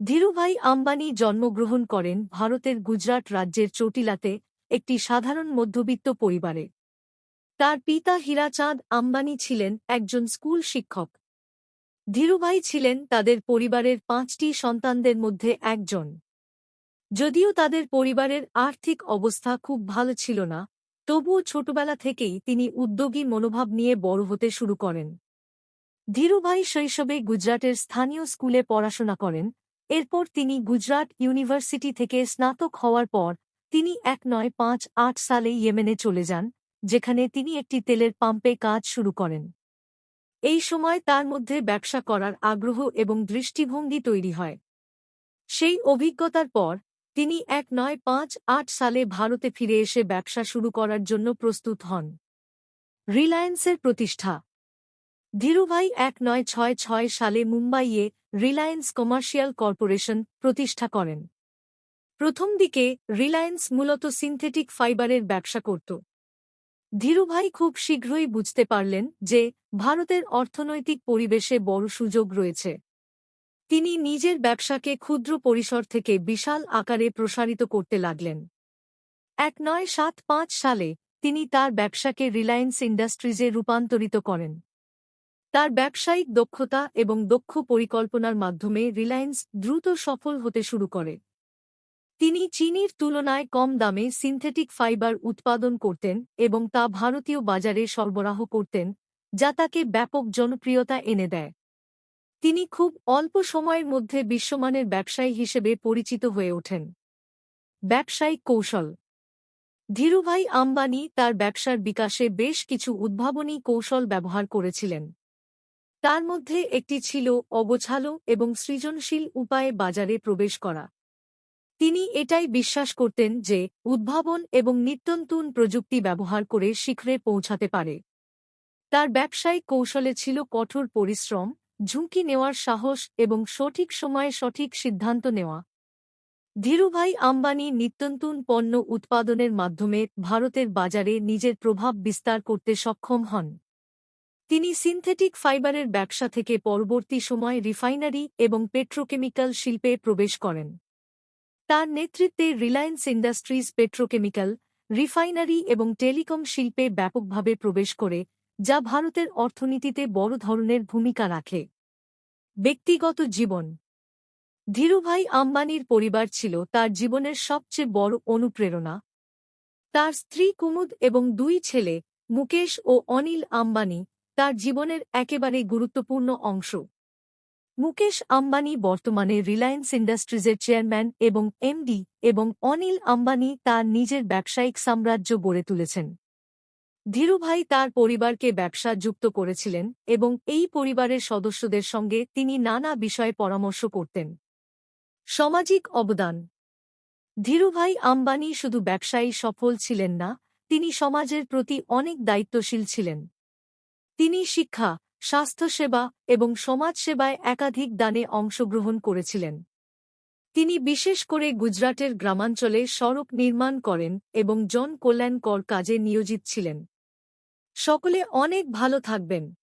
ধীরুভাই আম্বানি জন্মগ্রহণ করেন ভারতের গুজরাট রাজ্যের চটিলাতে, একটি সাধারণ মধ্যবিত্ত পরিবারে। তার পিতা হীরাচাঁদ আম্বানি ছিলেন একজন স্কুল শিক্ষক। ধীরুভাই ছিলেন তাদের পরিবারের পাঁচটি সন্তানদের মধ্যে একজন। যদিও তাদের পরিবারের আর্থিক অবস্থা খুব ভালো ছিল না, তবুও ছোটবেলা থেকেই তিনি উদ্যোগী মনোভাব নিয়ে বড় হতে শুরু করেন। ধীরুভাই শৈশবে গুজরাটের স্থানীয় স্কুলে পড়াশোনা করেন এরপর তিনি গুজরাট ইউনিভার্সিটি থেকে স্নাতক হওয়ার পর তিনি এক নয় পাঁচ আট সালে ইয়েমেনে চলে যান, যেখানে তিনি একটি তেলের পাম্পে কাজ শুরু করেন। এই সময় তার মধ্যে ব্যবসা করার আগ্রহ এবং দৃষ্টিভঙ্গি তৈরি হয়। সেই অভিজ্ঞতার পর তিনি এক নয় পাঁচ আট সালে ভারতে ফিরে এসে ব্যবসা শুরু করার জন্য প্রস্তুত হন। রিলায়েন্সের প্রতিষ্ঠা। ধীরুভাই এক নয় ছয় ছয় সালে মুম্বাইয়ে রিলায়েন্স কমার্শিয়াল কর্পোরেশন প্রতিষ্ঠা করেন। প্রথম দিকে রিলায়েন্স মূলত সিনথেটিক ফাইবারের ব্যবসা করত। ধীরুভাই খুব শীঘ্রই বুঝতে পারলেন যে ভারতের অর্থনৈতিক পরিবেশে বড় সুযোগ রয়েছে। তিনি নিজের ব্যবসাকে ক্ষুদ্র পরিসর থেকে বিশাল আকারে প্রসারিত করতে লাগলেন। এক নয় সাত পাঁচ সালে তিনি তার ব্যবসাকে রিলায়েন্স ইন্ডাস্ট্রিজে রূপান্তরিত করেন। তার ব্যবসায়িক দক্ষতা এবং দক্ষ পরিকল্পনার মাধ্যমে রিলায়েন্স দ্রুত সফল হতে শুরু করে। তিনি চিনির তুলনায় কম দামে সিনথেটিক ফাইবার উৎপাদন করতেন এবং তা ভারতীয় বাজারে সরবরাহ করতেন, যা তাকে ব্যাপক জনপ্রিয়তা এনে দেয়। তিনি খুব অল্প সময়ের মধ্যে বিশ্বমানের ব্যবসায়ী হিসেবে পরিচিত হয়ে ওঠেন। ব্যবসায়িক কৌশল। ধীরুভাই আম্বানি তার ব্যবসার বিকাশে বেশ কিছু উদ্ভাবনী কৌশল ব্যবহার করেছিলেন। তার মধ্যে একটি ছিল অগোছালো এবং সৃজনশীল উপায়ে বাজারে প্রবেশ করা। তিনি এটাই বিশ্বাস করতেন যে উদ্ভাবন এবং নিত্যন্তন প্রযুক্তি ব্যবহার করে শিখরে পৌঁছাতে পারে। তার ব্যবসায়িক কৌশলে ছিল কঠোর পরিশ্রম, ঝুঁকি নেওয়ার সাহস এবং সঠিক সময়ে সঠিক সিদ্ধান্ত নেওয়া। ধীরুভাই আম্বানি নিত্যন্তন পণ্য উৎপাদনের মাধ্যমে ভারতের বাজারে নিজের প্রভাব বিস্তার করতে সক্ষম হন। তিনি সিনথেটিক ফাইবারের ব্যবসা থেকে পরবর্তী সময় রিফাইনারি এবং পেট্রোকেমিক্যাল শিল্পে প্রবেশ করেন। তার নেতৃত্বে রিলায়েন্স ইন্ডাস্ট্রিজ পেট্রোকেমিক্যাল, রিফাইনারি এবং টেলিকম শিল্পে ব্যাপকভাবে প্রবেশ করে, যা ভারতের অর্থনীতিতে বড় ধরনের ভূমিকা রাখে। ব্যক্তিগত জীবন। ধীরুভাই আম্বানির পরিবার ছিল তার জীবনের সবচেয়ে বড় অনুপ্রেরণা। তার স্ত্রী কুমুদ এবং দুই ছেলে, মুকেশ ও অনিল আম্বানি তার জীবনের একেবারে গুরুত্বপূর্ণ অংশ। মুকেশ আম্বানি বর্তমানে রিলায়েন্স ইন্ডাস্ট্রিজের চেয়ারম্যান এবং এমডি এবং অনিল আম্বানি তার নিজের ব্যবসায়িক সাম্রাজ্য গড়ে তুলেছেন। ধীরুভাই তার পরিবারকে ব্যবসা যুক্ত করেছিলেন এবং এই পরিবারের সদস্যদের সঙ্গে তিনি নানা বিষয়ে পরামর্শ করতেন। সামাজিক অবদান। ধীরুভাই আম্বানি শুধু ব্যবসায়ী সফল ছিলেন না, তিনি সমাজের প্রতি অনেক দায়িত্বশীল ছিলেন। তিনি শিক্ষা, স্বাস্থ্যসেবা এবং সমাজসেবায় একাধিক দানে অংশগ্রহণ করেছিলেন। তিনি বিশেষ করে গুজরাটের গ্রামাঞ্চলে সড়ক নির্মাণ করেন এবং জন কল্যাণকর কাজে নিয়োজিত ছিলেন। সকলে অনেক ভালো থাকবেন।